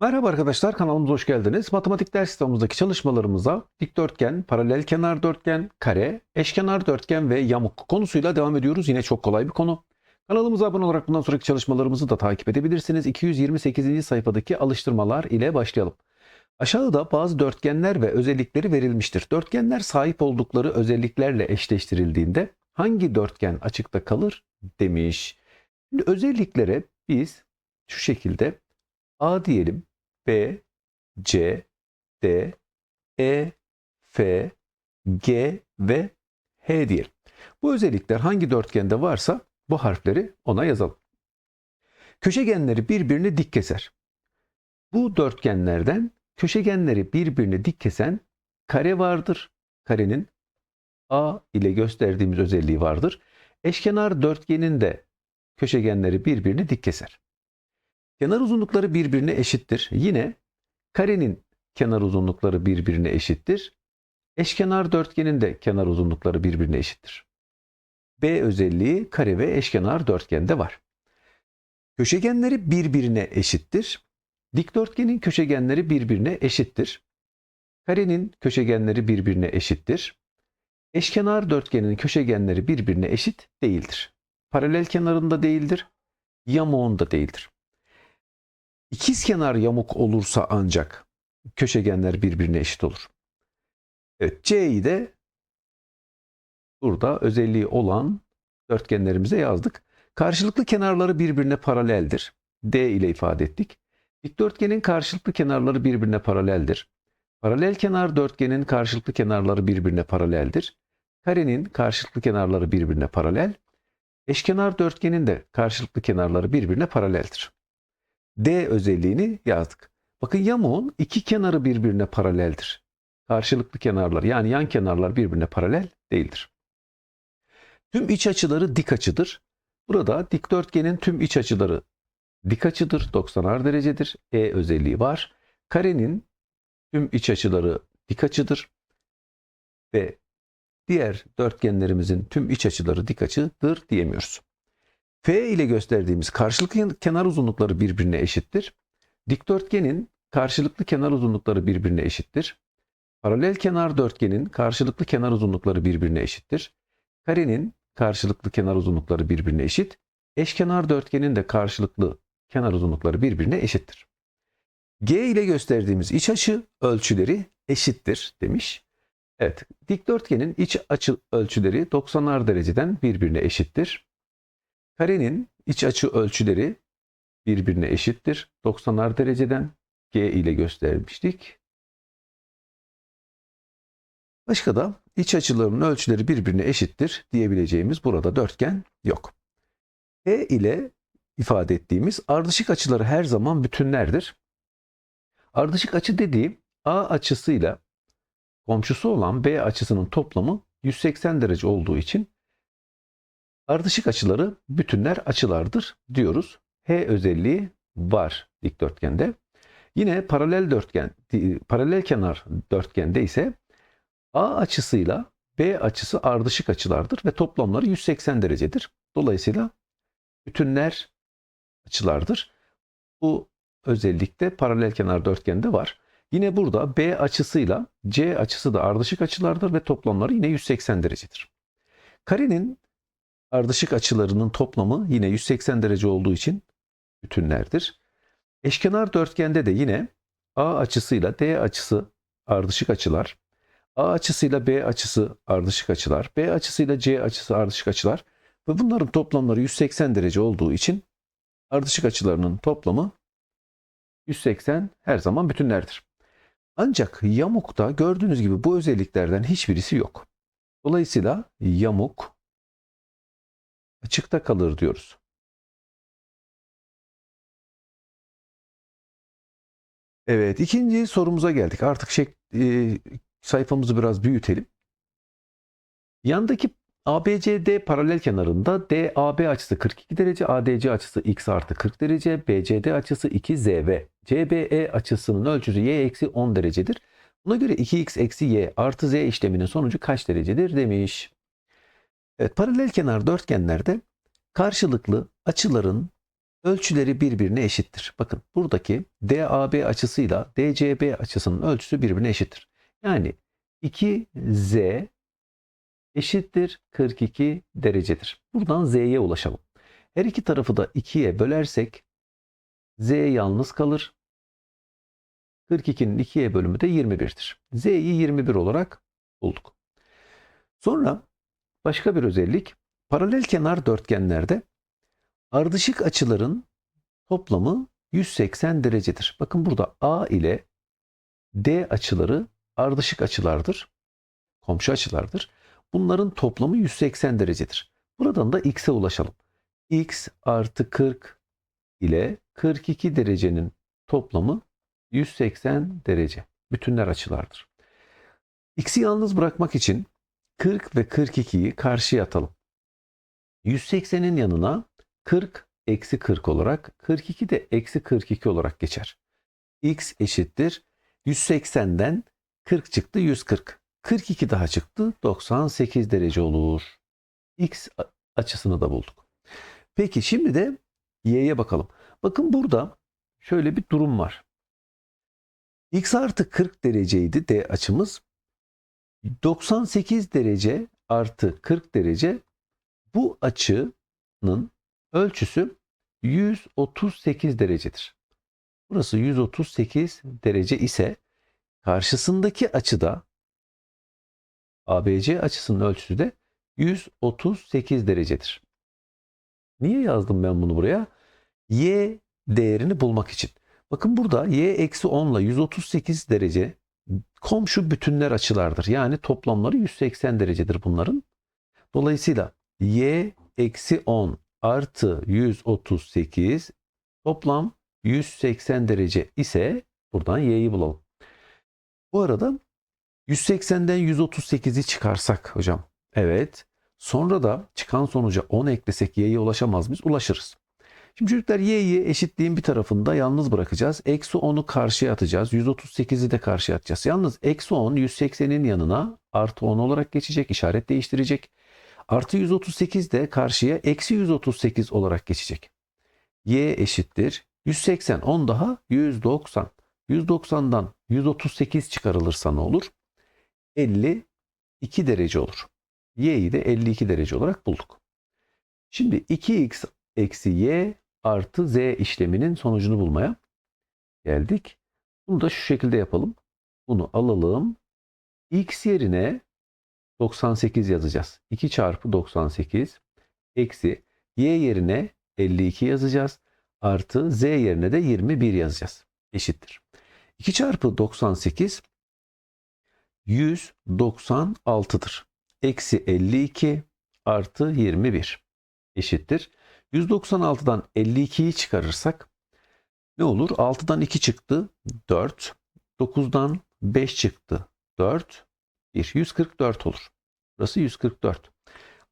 Merhaba arkadaşlar kanalımıza hoş geldiniz. Matematik ders kitabımızdaki çalışmalarımıza dikdörtgen, paralel kenar dörtgen, kare, eşkenar dörtgen ve yamuk konusuyla devam ediyoruz. Yine çok kolay bir konu. Kanalımıza abone olarak bundan sonraki çalışmalarımızı da takip edebilirsiniz. 228. sayfadaki alıştırmalar ile başlayalım. Aşağıda bazı dörtgenler ve özellikleri verilmiştir. Dörtgenler sahip oldukları özelliklerle eşleştirildiğinde hangi dörtgen açıkta kalır demiş. Şimdi özelliklere biz şu şekilde A diyelim, B, C, D, E, F, G ve H diyelim. Bu özellikler hangi dörtgende varsa bu harfleri ona yazalım. Köşegenleri birbirini dik keser. Bu dörtgenlerden köşegenleri birbirini dik kesen kare vardır. Karenin A ile gösterdiğimiz özelliği vardır. Eşkenar dörtgenin de köşegenleri birbirini dik keser. Kenar uzunlukları birbirine eşittir. Yine karenin kenar uzunlukları birbirine eşittir. Eşkenar dörtgenin de kenar uzunlukları birbirine eşittir. B özelliği kare ve eşkenar dörtgende var. Köşegenleri birbirine eşittir. Dikdörtgenin köşegenleri birbirine eşittir. Karenin köşegenleri birbirine eşittir. Eşkenar dörtgenin köşegenleri birbirine eşit değildir. Paralel kenarında değildir. Yamuğunda değildir. İkizkenar yamuk olursa ancak köşegenler birbirine eşit olur. Evet C'yi de burada özelliği olan dörtgenlerimize yazdık. Karşılıklı kenarları birbirine paraleldir. D ile ifade ettik. Dikdörtgenin karşılıklı kenarları birbirine paraleldir. Paralel kenar dörtgenin karşılıklı kenarları birbirine paraleldir. Karenin karşılıklı kenarları birbirine paralel. Eşkenar dörtgenin de karşılıklı kenarları birbirine paraleldir. D özelliğini yazdık. Bakın yamuğun iki kenarı birbirine paraleldir. Karşılıklı kenarlar yani yan kenarlar birbirine paralel değildir. Tüm iç açıları dik açıdır. Burada dikdörtgenin tüm iç açıları dik açıdır. 90'ar derecedir. E özelliği var. Karenin tüm iç açıları dik açıdır. Ve diğer dörtgenlerimizin tüm iç açıları dik açıdır diyemiyoruz. F ile gösterdiğimiz karşılıklı kenar uzunlukları birbirine eşittir. Dikdörtgenin karşılıklı kenar uzunlukları birbirine eşittir. Paralel kenar dörtgenin karşılıklı kenar uzunlukları birbirine eşittir. Karenin karşılıklı kenar uzunlukları birbirine eşit. Eşkenar dörtgenin de karşılıklı kenar uzunlukları birbirine eşittir. G ile gösterdiğimiz iç açı ölçüleri eşittir demiş. Evet, dikdörtgenin iç açı ölçüleri 90'ar dereceden birbirine eşittir. Karenin iç açı ölçüleri birbirine eşittir. 90'ar dereceden G ile göstermiştik. Başka da iç açılarının ölçüleri birbirine eşittir diyebileceğimiz burada dörtgen yok. E ile ifade ettiğimiz ardışık açıları her zaman bütünlerdir. Ardışık açı dediği A açısıyla komşusu olan B açısının toplamı 180 derece olduğu için ardışık açıları bütünler açılardır diyoruz. H özelliği var dikdörtgende. Yine paralel dörtgen, paralel kenar dörtgende ise A açısıyla B açısı ardışık açılardır ve toplamları 180 derecedir. Dolayısıyla bütünler açılardır. Bu özellikle paralel kenar dörtgende var. Yine burada B açısıyla C açısı da ardışık açılardır ve toplamları yine 180 derecedir. Karenin ardışık açılarının toplamı yine 180 derece olduğu için bütünlerdir. Eşkenar dörtgende de yine A açısıyla D açısı ardışık açılar, A açısıyla B açısı ardışık açılar, B açısıyla C açısı ardışık açılar ve bunların toplamları 180 derece olduğu için ardışık açılarının toplamı 180 her zaman bütünlerdir. Ancak yamukta gördüğünüz gibi bu özelliklerden hiçbirisi yok. Dolayısıyla yamuk açıkta kalır diyoruz. Evet, ikinci sorumuza geldik. Artık şey, e, sayfamızı biraz büyütelim. Yandaki ABCD paralel kenarında DAB açısı 42 derece, ADC açısı x artı 40 derece, BCD açısı 2ZV, CBE açısının ölçüsü y eksi 10 derecedir. Buna göre 2x eksi y artı z işleminin sonucu kaç derecedir demiş. Evet, paralel kenar dörtgenlerde karşılıklı açıların ölçüleri birbirine eşittir. Bakın buradaki DAB açısıyla DCB açısının ölçüsü birbirine eşittir. Yani 2Z eşittir 42 derecedir. Buradan Z'ye ulaşalım. Her iki tarafı da 2'ye bölersek Z yalnız kalır. 42'nin 2'ye bölümü de 21'dir. Z'yi 21 olarak bulduk. Sonra başka bir özellik paralel kenar dörtgenlerde ardışık açıların toplamı 180 derecedir. Bakın burada A ile D açıları ardışık açılardır. Komşu açılardır. Bunların toplamı 180 derecedir. Buradan da x'e ulaşalım. x artı 40 ile 42 derecenin toplamı 180 derece. Bütünler açılardır. X'i yalnız bırakmak için 40 ve 42'yi karşıya atalım. 180'in yanına 40 eksi 40 olarak 42 de eksi 42 olarak geçer. X eşittir. 180'den 40 çıktı 140. 42 daha çıktı 98 derece olur. X açısını da bulduk. Peki şimdi de Y'ye bakalım. Bakın burada şöyle bir durum var. X artı 40 dereceydi D açımız. 98 derece artı 40 derece bu açının ölçüsü 138 derecedir. Burası 138 derece ise karşısındaki açıda ABC açısının ölçüsü de 138 derecedir. Niye yazdım ben bunu buraya? Y değerini bulmak için. Bakın burada y eksi 10 ile 138 derece komşu bütünler açılardır. Yani toplamları 180 derecedir bunların. Dolayısıyla y eksi 10 artı 138 toplam 180 derece ise buradan y'yi bulalım. Bu arada 180'den 138'i çıkarsak hocam. Evet. Sonra da çıkan sonuca 10 eklesek y'ye ulaşamaz mıyız? Ulaşırız. Şimdi çocuklar y'yi eşitliğin bir tarafında yalnız bırakacağız. Eksi 10'u karşıya atacağız. 138'i de karşıya atacağız. Yalnız eksi 10 180'in yanına artı 10 olarak geçecek. işaret değiştirecek. Artı 138 de karşıya eksi 138 olarak geçecek. y eşittir. 180 10 daha 190. 190'dan 138 çıkarılırsa ne olur? 52 derece olur. y'yi de 52 derece olarak bulduk. Şimdi 2x eksi y artı z işleminin sonucunu bulmaya geldik. Bunu da şu şekilde yapalım. Bunu alalım. x yerine 98 yazacağız. 2 çarpı 98 eksi y yerine 52 yazacağız. Artı z yerine de 21 yazacağız. Eşittir. 2 çarpı 98 196'dır. Eksi 52 artı 21 eşittir. 196'dan 52'yi çıkarırsak ne olur? 6'dan 2 çıktı 4. 9'dan 5 çıktı 4. 1. 144 olur. Burası 144.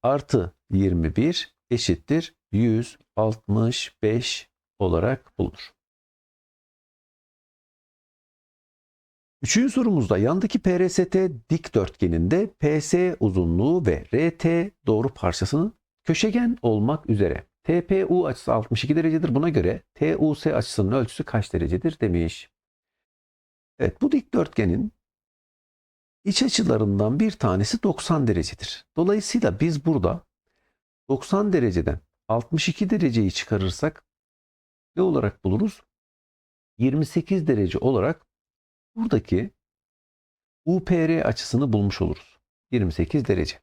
Artı 21 eşittir 165 olarak bulunur. Üçüncü sorumuzda yandaki PRST dikdörtgeninde PS uzunluğu ve RT doğru parçasının köşegen olmak üzere TPU açısı 62 derecedir. Buna göre TUS açısının ölçüsü kaç derecedir demiş. Evet bu dikdörtgenin iç açılarından bir tanesi 90 derecedir. Dolayısıyla biz burada 90 dereceden 62 dereceyi çıkarırsak ne olarak buluruz? 28 derece olarak buradaki UPR açısını bulmuş oluruz. 28 derece.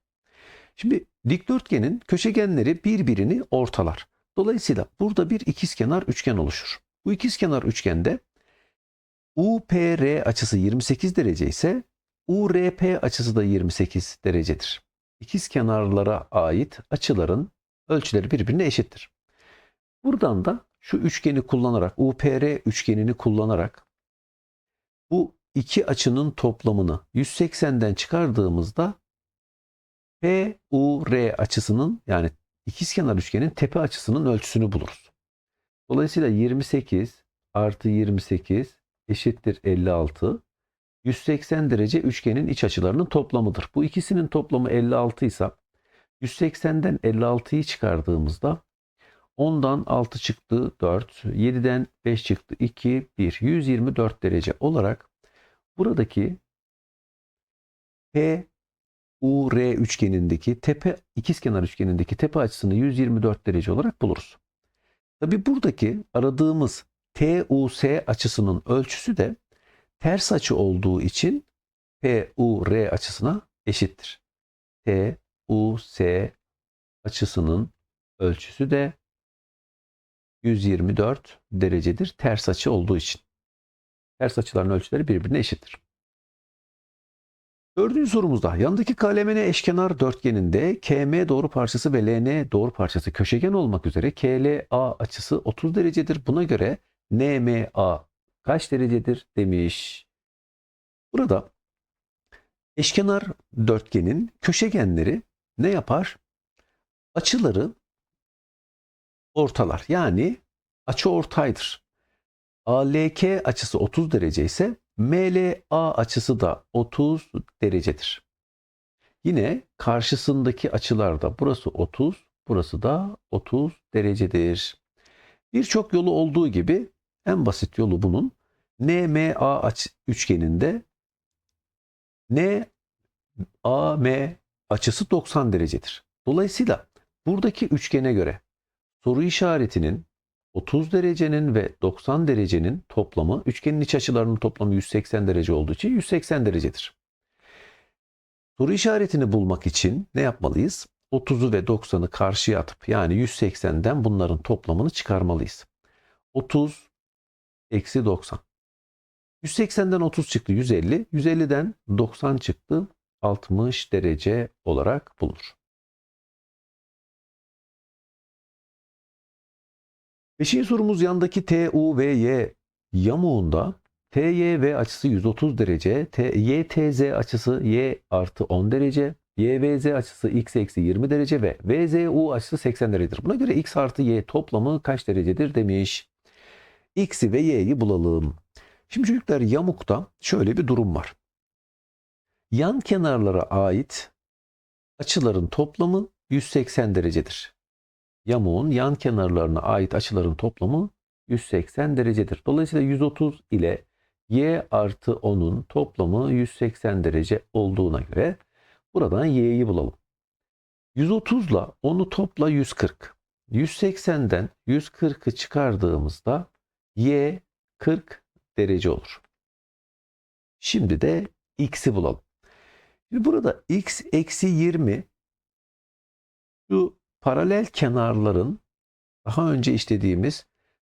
Şimdi dikdörtgenin köşegenleri birbirini ortalar. Dolayısıyla burada bir ikizkenar üçgen oluşur. Bu ikizkenar üçgende UPR açısı 28 derece ise URP açısı da 28 derecedir. İkizkenarlara ait açıların ölçüleri birbirine eşittir. Buradan da şu üçgeni kullanarak, UPR üçgenini kullanarak bu iki açının toplamını 180'den çıkardığımızda PUR açısının yani ikizkenar üçgenin tepe açısının ölçüsünü buluruz. Dolayısıyla 28 artı 28 eşittir 56. 180 derece üçgenin iç açılarının toplamıdır. Bu ikisinin toplamı 56 ise 180'den 56'yı çıkardığımızda 10'dan 6 çıktı 4, 7'den 5 çıktı 2, 1. 124 derece olarak buradaki P UR üçgenindeki tepe ikizkenar üçgenindeki tepe açısını 124 derece olarak buluruz. Tabi buradaki aradığımız TUS açısının ölçüsü de ters açı olduğu için PUR açısına eşittir. TUS açısının ölçüsü de 124 derecedir ters açı olduğu için. Ters açıların ölçüleri birbirine eşittir. Dördüncü sorumuzda yandaki KLMN eşkenar dörtgeninde KM doğru parçası ve LN doğru parçası köşegen olmak üzere KLA açısı 30 derecedir. Buna göre NMA kaç derecedir demiş. Burada eşkenar dörtgenin köşegenleri ne yapar? Açıları ortalar. Yani açı ortaydır. ALK açısı 30 derece ise MLA açısı da 30 derecedir. Yine karşısındaki açılarda burası 30, burası da 30 derecedir. Birçok yolu olduğu gibi en basit yolu bunun NMA üçgeninde NAM açısı 90 derecedir. Dolayısıyla buradaki üçgene göre soru işaretinin 30 derecenin ve 90 derecenin toplamı üçgenin iç açılarının toplamı 180 derece olduğu için 180 derecedir. Soru işaretini bulmak için ne yapmalıyız? 30'u ve 90'ı karşıya atıp yani 180'den bunların toplamını çıkarmalıyız. 30 eksi 90. 180'den 30 çıktı 150. 150'den 90 çıktı 60 derece olarak bulunur. Beşinci sorumuz yandaki TU ve Y yamuğunda TYV açısı 130 derece, YTZ açısı Y artı 10 derece, YVZ açısı X eksi 20 derece ve VZU açısı 80 derecedir. Buna göre X artı Y toplamı kaç derecedir demiş. X'i ve Y'yi bulalım. Şimdi çocuklar yamukta şöyle bir durum var. Yan kenarlara ait açıların toplamı 180 derecedir yamuğun yan kenarlarına ait açıların toplamı 180 derecedir. Dolayısıyla 130 ile y artı 10'un toplamı 180 derece olduğuna göre buradan y'yi bulalım. 130 ile 10'u topla 140. 180'den 140'ı çıkardığımızda y 40 derece olur. Şimdi de x'i bulalım. Şimdi burada x eksi 20 şu paralel kenarların daha önce işlediğimiz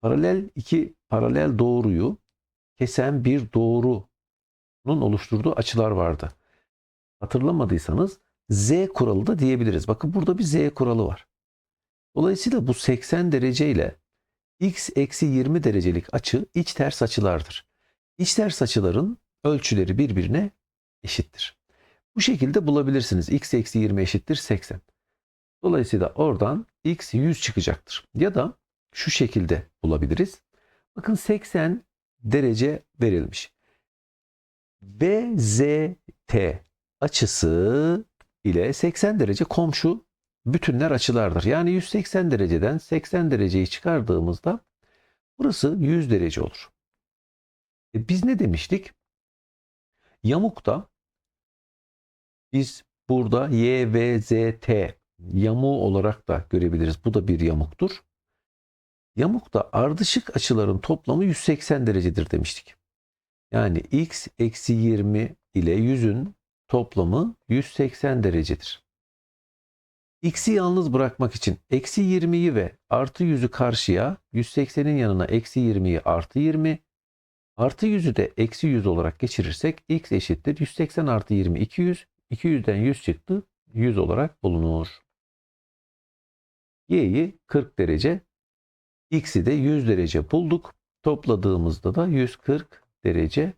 paralel iki paralel doğruyu kesen bir doğrunun oluşturduğu açılar vardı. Hatırlamadıysanız z kuralı da diyebiliriz. Bakın burada bir z kuralı var. Dolayısıyla bu 80 derece ile x eksi 20 derecelik açı iç ters açılardır. İç ters açıların ölçüleri birbirine eşittir. Bu şekilde bulabilirsiniz. x eksi 20 eşittir 80. Dolayısıyla oradan x 100 çıkacaktır. Ya da şu şekilde bulabiliriz. Bakın 80 derece verilmiş. BZT açısı ile 80 derece komşu bütünler açılardır. Yani 180 dereceden 80 dereceyi çıkardığımızda burası 100 derece olur. E biz ne demiştik? Yamukta biz burada YVZT yamuğu olarak da görebiliriz. Bu da bir yamuktur. Yamukta ardışık açıların toplamı 180 derecedir demiştik. Yani x eksi 20 ile 100'ün toplamı 180 derecedir. X'i yalnız bırakmak için eksi 20'yi ve artı 100'ü karşıya 180'in yanına eksi 20'yi artı 20 artı 100'ü de eksi 100 olarak geçirirsek x eşittir 180 artı 20 200 200'den 100 çıktı 100 olarak bulunur y'yi 40 derece, x'i de 100 derece bulduk. Topladığımızda da 140 derece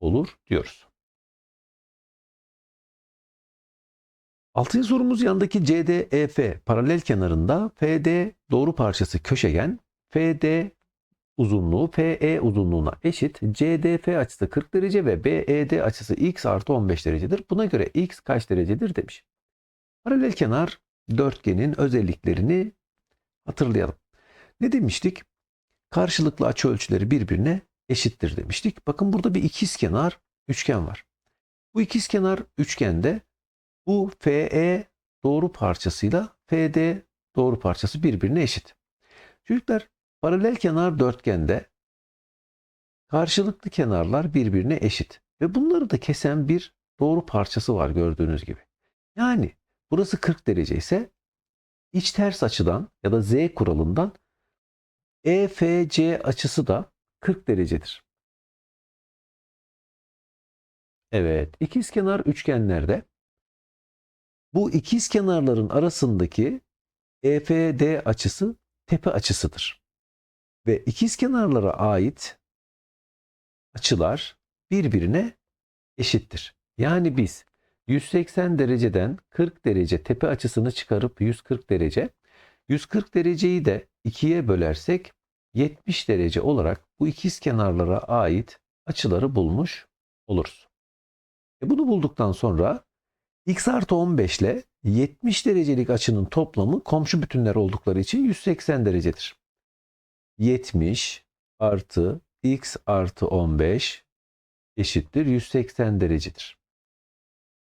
olur diyoruz. Altıncı sorumuz yandaki CDEF paralel kenarında FD doğru parçası köşegen, FD uzunluğu FE uzunluğuna eşit. CDF açısı 40 derece ve BED açısı x artı 15 derecedir. Buna göre x kaç derecedir demiş. Paralel kenar dörtgenin özelliklerini hatırlayalım. Ne demiştik? Karşılıklı açı ölçüleri birbirine eşittir demiştik. Bakın burada bir ikizkenar üçgen var. Bu ikizkenar üçgende bu FE doğru parçasıyla FD doğru parçası birbirine eşit. Çocuklar paralel kenar dörtgende karşılıklı kenarlar birbirine eşit. Ve bunları da kesen bir doğru parçası var gördüğünüz gibi. Yani burası 40 derece ise iç ters açıdan ya da z kuralından EFC açısı da 40 derecedir. Evet, ikizkenar üçgenlerde bu ikizkenarların arasındaki EFD açısı tepe açısıdır. Ve ikizkenarlara ait açılar birbirine eşittir. Yani biz 180 dereceden 40 derece tepe açısını çıkarıp 140 derece, 140 dereceyi de ikiye bölersek 70 derece olarak bu ikiz kenarlara ait açıları bulmuş oluruz. E bunu bulduktan sonra x artı 15 ile 70 derecelik açının toplamı komşu bütünler oldukları için 180 derecedir. 70 artı x artı 15 eşittir 180 derecedir.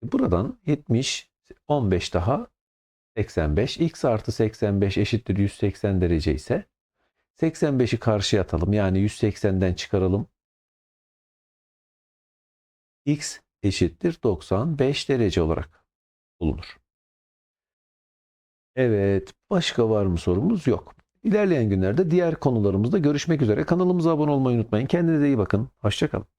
Buradan 70, 15 daha 85. x artı 85 eşittir 180 derece ise 85'i karşıya atalım. Yani 180'den çıkaralım. x eşittir 95 derece olarak bulunur. Evet, başka var mı sorumuz? Yok. İlerleyen günlerde diğer konularımızda görüşmek üzere. Kanalımıza abone olmayı unutmayın. Kendinize iyi bakın. Hoşçakalın.